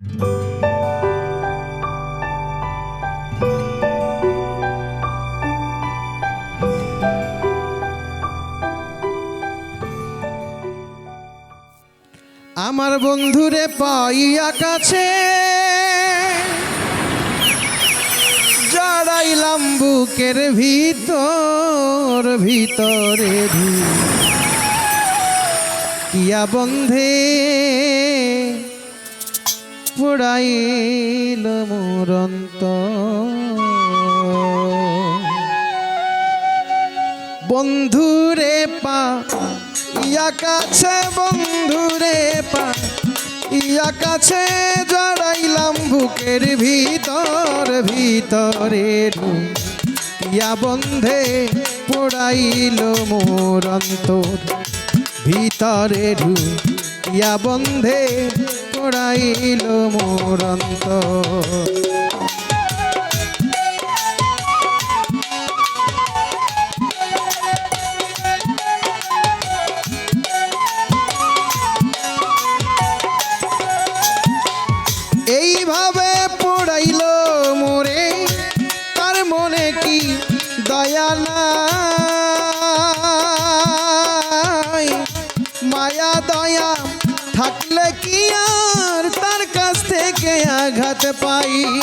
আমার বন্ধুরে পাইয়া কাছে জড়াইলাম বুকের ভিতর ভিতরে কিয়া বন্ধে পুড়াইল মুরন্ত। বন্ধুরে পা, ইয়া কাছে বন্ধুরে পা, ইয়া কাছে জড়াইলাম বুকের ভিতর, ভিতরে ইয়া বন্ধে পোড়াইল মোর অন্তর ভিতরে ইয়া বন্ধে পোড়াইল মোর অন্তর। এইভাবে পড়াইল মোরে তার মনে কি আঘাত পাই।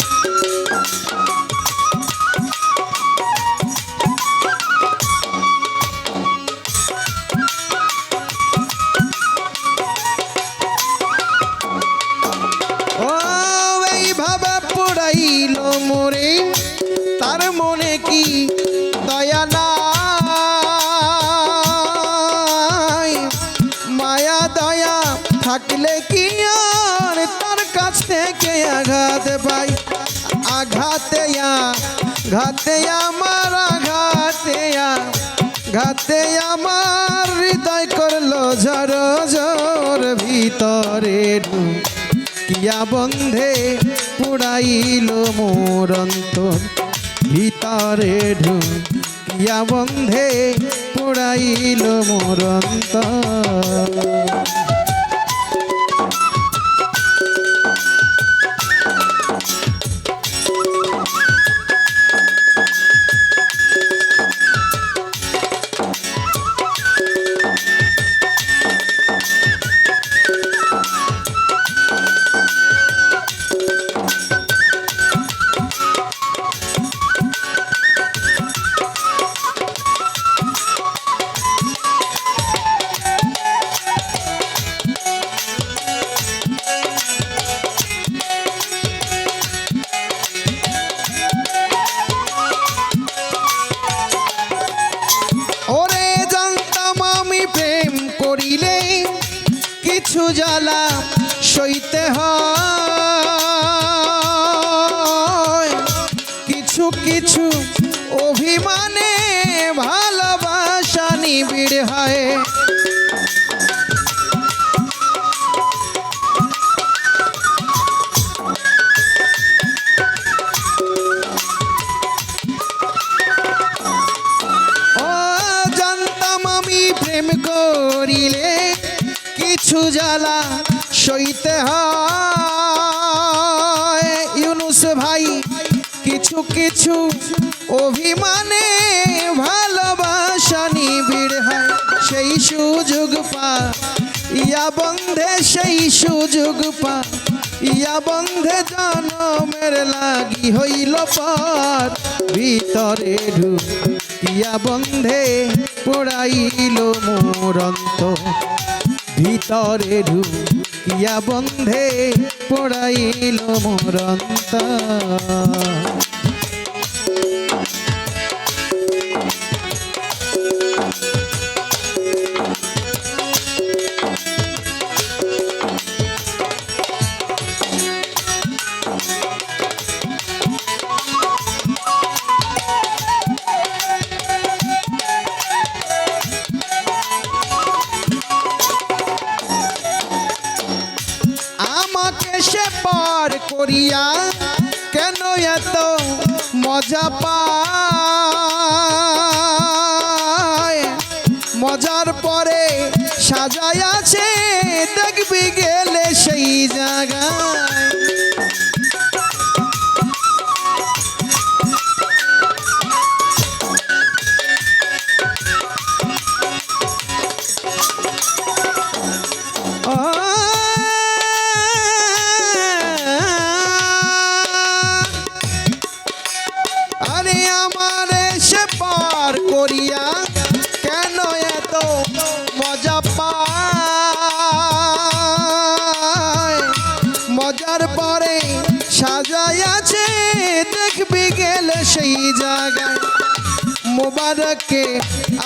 মোরে। তার মনে কি দয়া নাই দয়া থাকলে কি আর? তার কাছ থেকে আঘাত পাই। আঘাতে ঘাতে আমার, আঘাতে ঘাতে আমার হৃদয় করল ঝড় ঝড় ভিতরে কিয়া বন্ধে পুড়াইল মোর অন্তর ভিতরে ঢুক কিয়া বন্ধে পুড়াইল মোর কিছু কিছু অভিমানে ভালোবাসা নিবিড় হয়। কিছু জ্বালা সইতে হয়। ইউনুস ভাই, কিছু কিছু অভিমানে ভালোবাসা নিবিড় হয়। সেই সুযোগ পা, ইয়া বন্ধে সেই সুযোগ পা, ইয়া বন্ধে জনমের লাগি হইল পার ভিতরে ঢুক, ইয়া বন্ধে পোড়াইল মোরন্ত ভিতরে ঢুক ইয়া বন্ধে পড়াইল মোরন্ত সে পার করিয়া কেন এত মজা পায়? মজার পরে সাজায় আছে দেখবি গেলে সেই জায়গায়। মোবারকে।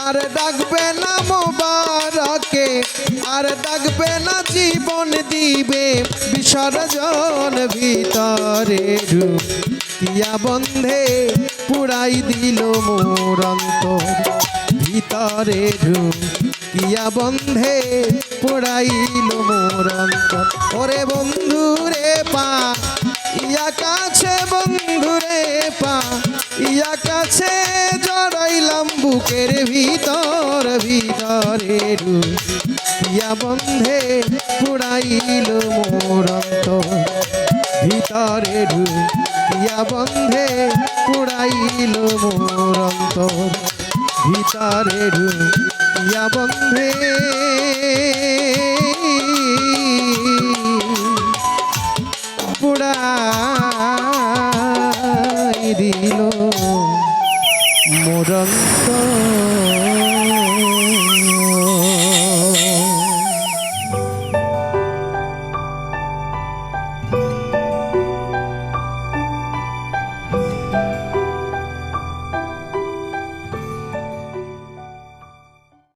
আর ডাকবে না মোবারকে, আর ডাকবে না জীবন দিবে। বিসর্জন ভিতরে কিয়া বন্ধে পুরাই দিল মোর অন্তর। ভিতরে কিয়া বন্ধে পুরাইল মোর অন্তর। ওরে বন্ধু রে পা, ইয়া কাছে বন্ধু রে পা, ইয়া কাছে বুকের ভিতর, ভিতরে ইয়া বন্ধে পুড়াইল মোর ভিতরে ইয়া বন্ধে পুড়াইল মোর ভিতরে ইয়া বন্ধে